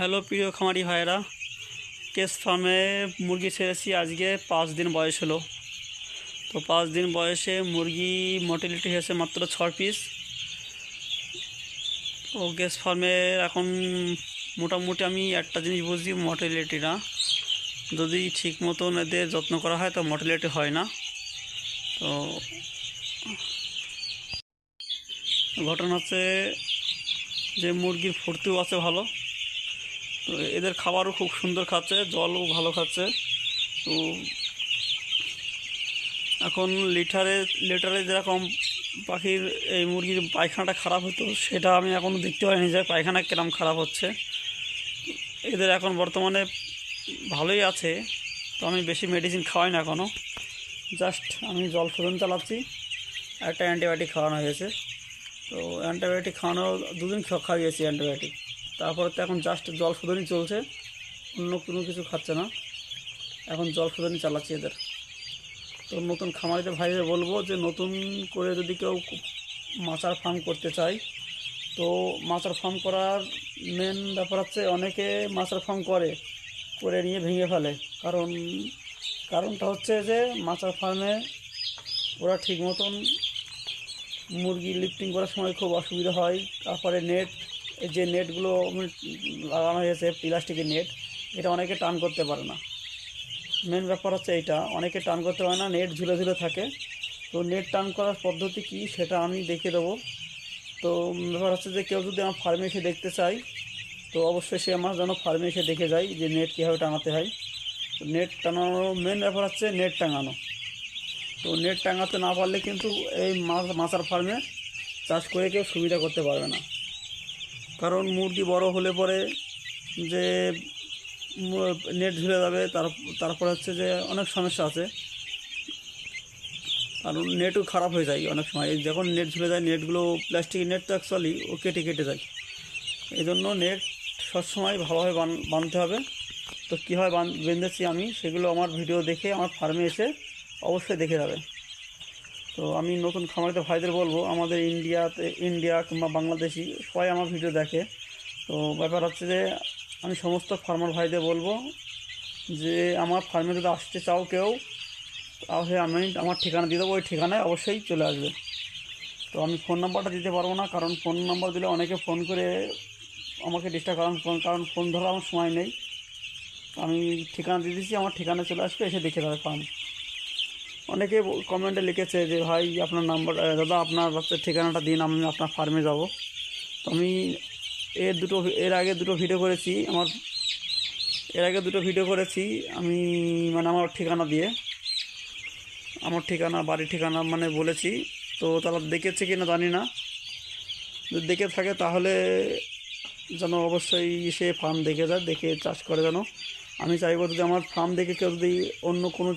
Hello প্রিয় খামারি ভাইরা কেস ফার্মে মুরগি ছেড়েছি, আজকে পাঁচ দিন বয়স হলো। তো পাঁচ দিন বয়সে মুরগি মর্টিলিটি হয়েছে মাত্র ছয় পিস। তো গ্যাস ফার্মে এখন মোটামুটি আমি একটা জিনিস বুঝি, মর্টিলিটি না। যদি ঠিক মতন এদের যত্ন করা হয়, তো মর্টিলিটি হয় না। তো ঘটনা হচ্ছে যে মুরগির ফুর্তিও আছে ভালো। তো এদের খাবারও খুব সুন্দর খাচ্ছে, জলও ভালো খাচ্ছে। তো এখন লিটারে লিটারে যেরকম পাখির এই মুরগির পায়খানাটা খারাপ হতো, সেটা আমি এখনও দেখতে পাইনি যে পায়খানা কিরম খারাপ হচ্ছে। এদের এখন বর্তমানে ভালোই আছে, তো আমি বেশি মেডিসিন খাওয়াই না এখনও জাস্ট আমি জল শোধন চালাচ্ছি, একটা অ্যান্টিবায়োটিক খাওয়ানো হয়েছে। তো অ্যান্টিবায়োটিক খাওয়ানো, দুদিন খা- খাইয়েছি অ্যান্টিবায়োটিক তারপরে তো এখন জাস্ট জল শোধনই চলছে। অন্য কোনো কিছু খাচ্ছে না। এখন জল শোধনই চালাচ্ছি এদের। তো নতুন খামারিদের ভাইদের বলব যে, নতুন করে যদি কেউ মাচার ফার্ম করতে চায়, তো মাছার ফার্ম করার মেন ব্যাপার হচ্ছে অনেকে মাছার ফার্ম করে করে নিয়ে ভেঙে ফেলে। কারণ, কারণটা হচ্ছে যে মাছার ফার্মে ওরা ঠিক মতন মুরগি লিফটিং করার সময় খুব অসুবিধা হয়। তারপরে নেট যে নেটগুলো লাগানো হয়েছে, প্লাস্টিকের নেট, এটা অনেকে টান করতে পারে না। মেন ব্যাপার হচ্ছে এইটা, অনেকে টান করতে পারে না, নেট ঝুলে ঝুলে থাকে। তো নেট টান করার পদ্ধতি কি, সেটা আমি দেখে দেবো। তো ব্যাপার হচ্ছে যে কেউ যদি আমার ফার্মে এসে দেখতে চায়, তো অবশ্যই সে আমার যেন ফার্মে এসে দেখে যায় যে নেট কীভাবে টাঙাতে হয়। তো নেট টাঙানোর মেন ব্যাপার হচ্ছে নেট টাঙানো। তো নেট টাঙাতে না পারলে কিন্তু এই মাছ, মাছার ফার্মে চাষ করে কেউ সুবিধা করতে পারবে না। কারণ মুরগি বড় হলে পরে যে নেট ঝুলে যাবে, তার তারপর হচ্ছে যে অনেক সমস্যা আছে। কারণ নেটও খারাপ হয়ে যায় অনেক সময়। যখন নেট ঝুলে যায়, নেটগুলো প্লাস্টিকের নেট তো অ্যাকচুয়ালি ও কেটে কেটে যায়। এই জন্য নেট সবসময় ভালোভাবে বাঁধতে হবে। তো কীভাবে বেঁধেছি আমি, সেগুলো আমার ভিডিও দেখে, আমার ফার্মে এসে অবশ্যই দেখে যাবে। তো আমি নতুন খামারিতে ভাইদের বলব, আমাদের ইন্ডিয়াতে, ইন্ডিয়া কিংবা বাংলাদেশি সবাই আমার ভিডিও দেখে। তো ব্যাপার হচ্ছে যে, আমি সমস্ত ফার্মার ভাইদের বলব যে, আমার ফার্মে যদি আসতে চাও কেউ, তাহলে আমি আমার ঠিকানা দিয়ে দেবো। ওই ঠিকানায় অবশ্যই চলে আসবে। তো আমি ফোন নাম্বারটা দিতে পারব না, কারণ ফোন নাম্বার দিলে অনেকে ফোন করে আমাকে ডিস্টার্ব করান ফোন কারণ ফোন ধরার আমার সময় নেই। আমি ঠিকানা দিয়ে দিচ্ছি আমার ঠিকানায় চলে আসবে, এসে দেখে যাবে ফার্ম অনেকে কমেন্টে লিখেছে যে, ভাই, আপনার নাম্বার দাদা, আপনার হচ্ছে ঠিকানাটা দিন, আমি আপনার ফার্মে যাব। তো আমি এর দুটো, এর আগে দুটো ভিডিও করেছি, আমার, এর আগে দুটো ভিডিও করেছি, আমি মানে আমার ঠিকানা দিয়ে, আমার ঠিকানা, বাড়ির ঠিকানা মানে বলেছি। তো তারা দেখেছে কি না জানি না। যদি দেখে থাকে, তাহলে যেন অবশ্যই সে ফার্ম দেখে যায়, দেখে চাষ করে যেন। আমি চাইব যদি আমার ফার্ম দেখে কেউ যদি অন্য কোনো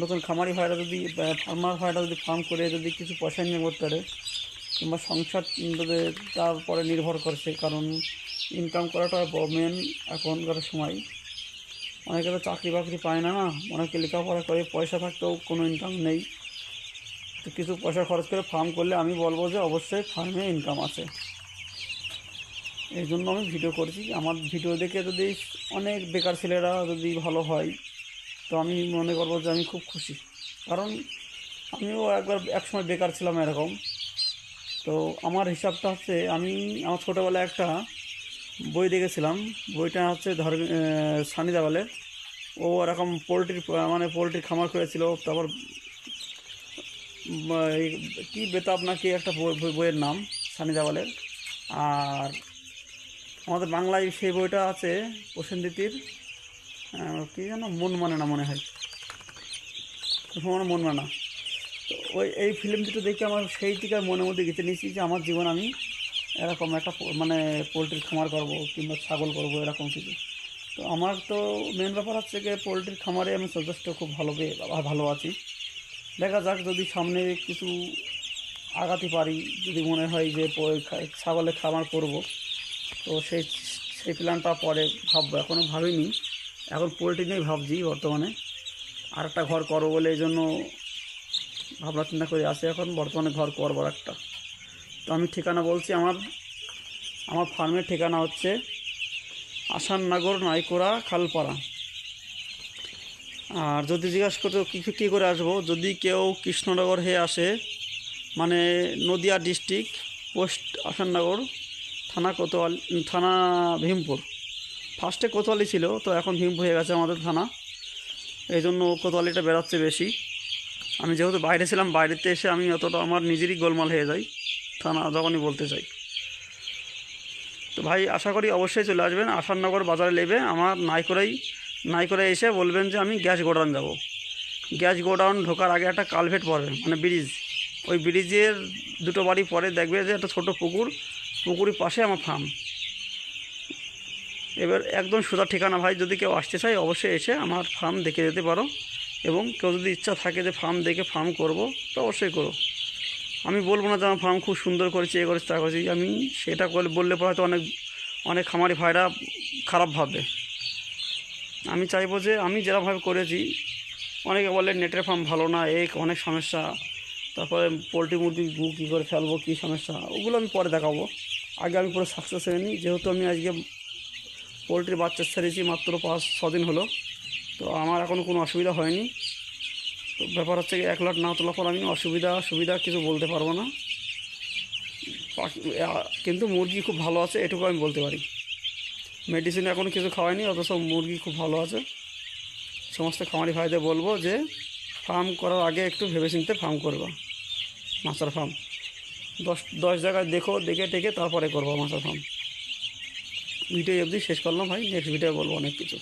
নতুন খামারি ভাইরা যদি ফার্মার ভাইরা যদি ফার্ম করে যদি কিছু পয়সা নিয়ে করতে পারে, কিংবা সংসার তারপরে নির্ভর করছে কারণ ইনকাম করাটা মেন এখনকার সময়, অনেকে তো চাকরি বাকরি পায় না না? অনেকে লেখাপড়া করে, পয়সা থাকতেও কোনো ইনকাম নেই। তো কিছু পয়সা খরচ করে ফার্ম করলে আমি বলব যে অবশ্যই ফার্মে ইনকাম আছে। এই জন্য আমি ভিডিও করছি। আমার ভিডিও দেখে যদি অনেক বেকার ছেলেরা যদি ভালো হয় তো আমি মনে করব যে আমি খুব খুশি। কারণ আমিও একবার একসময় বেকার ছিলাম এরকম। তো আমার হিসাবটা হচ্ছে আমি আমার ছোটোবেলায় একটা বই দেখেছিলাম। বইটা হচ্ছে ধর সানি দেওয়ালের ও এরকম পোলট্রির মানে পোলট্রির খামার করেছিল। তারপর কি বেতাব নাকি একটা বই- বই- বইয়ের নাম সানি দেওয়ালের আর আমাদের বাংলায় সেই বইটা আছে প্রসেনজিতির কি যেন মন মানে না মনে হয়। আমার মন মানে তো ওই, এই ফিল্ম দুটো দেখে আমার সেই থেকে মনের মধ্যে গেঁথে নিয়েছি যে আমার জীবন আমি এরকম একটা মানে পোলট্রির খামার করব কিংবা ছাগল করব, এরকম কিছু। তো আমার তো মেন ব্যাপার হচ্ছে যে পোলট্রির খামারে আমি যথেষ্ট খুব ভালো ভালো আছি। দেখা যাক যদি সামনে কিছু আগাতে পারি, যদি মনে হয় যে ছাগলের খামার করব, তো সেই সেই প্ল্যানটা পরে ভাববো। এখনও ভাবিনি। এখন পোলট্রি নিয়েই ভাবছি বর্তমানে। আর একটা ঘর করব বলে এই জন্য ভাবনা চিন্তা করে আসি এখন বর্তমানে ঘর করব একটা। তো আমি ঠিকানা বলছি, আমার আমার ফার্মের ঠিকানা হচ্ছে আসাননগর নাইকোড়া খালপাড়া। আর যদি জিজ্ঞাসা করতে কী কী করে আসব, যদি কেউ কৃষ্ণনগর হয়ে আসে মানে নদিয়া ডিস্ট্রিক্ট পোস্ট আসাননগর, থানা কোতোয়াল, থানা ভীমপুর। ফার্স্টে কোতোয়ালি ছিল, তো এখন ভীমপুর হয়ে গেছে আমাদের থানা। এই জন্য কোতোয়ালিটা বেড়াচ্ছে বেশি। আমি যেহেতু বাইরে ছিলাম, বাইরেতে এসে আমি অতটা আমার নিজেরই গোলমাল হয়ে যাই, থানা যখনই বলতে চাই। তো ভাই, আশা করি অবশ্যই চলে আসবেন। আসাননগর বাজারে নেবে। আমার নাইকোড়াই নাইকোড়ায় এসে বলবেন যে আমি গ্যাস গোডাউন যাব। গ্যাস গোডাউন ঢোকার আগে একটা কালভেট পড়বে মানে ব্রিজ। ওই ব্রিজের দুটো বাড়ি পরে দেখবে যে একটা ছোটো পুকুর, পুকুরের পাশে আমার ফার্ম এবার একদম সোজা ঠিকানা ভাই, যদি কেউ আসতে চায় অবশ্যই এসে আমার ফার্ম দেখে যেতে পারো। এবং কেউ যদি ইচ্ছা থাকে যে ফার্ম দেখে ফার্ম করব, তো অবশ্যই করো। আমি বলব না যে আমার ফার্ম খুব সুন্দর করেছি, এ করেছি, তা করেছি। আমি সেটা বললে পরে হয়তো অনেক অনেক খামারি ভাইরা খারাপ ভাববে। আমি চাইব যে আমি যেরকমভাবে করেছি, অনেকে বলে নেটের ফার্ম ভালো না এই অনেক সমস্যা। তারপরে পোলট্রি মুরগি গু কী করে ফেলব, কী সমস্যা, ওগুলো আমি পরে দেখাবো। আগে আমি পুরো সাকসেস হয়ে নিই যেহেতু আমি আজকে পোলট্রির বাচ্চা ছেড়েছি মাত্র পাঁচ, ছদিন হলো। তো আমার এখনও কোনো অসুবিধা হয়নি। তো ব্যাপার হচ্ছে এক লট না তোলার পর আমি অসুবিধা, সুবিধা কিছু বলতে পারব না। কিন্তু মুরগি খুব ভালো আছে, এটুকু আমি বলতে পারি। মেডিসিন এখন কিছু খাওয়াইনি, অথচ মুরগি খুব ভালো আছে। সমস্ত খামারি ভাইদের বলব যে ফার্ম করার আগে একটু ভেবেচিন্তে ফার্ম করবা, মাছের ফার্ম দশ দশ জায়গায় দেখো, দেখে টেকে তারপরে করব মাছের ফার্ম ভিডিও অবধি শেষ করলাম ভাই নেক্সট ভিডিও বলব অনেক কিছু।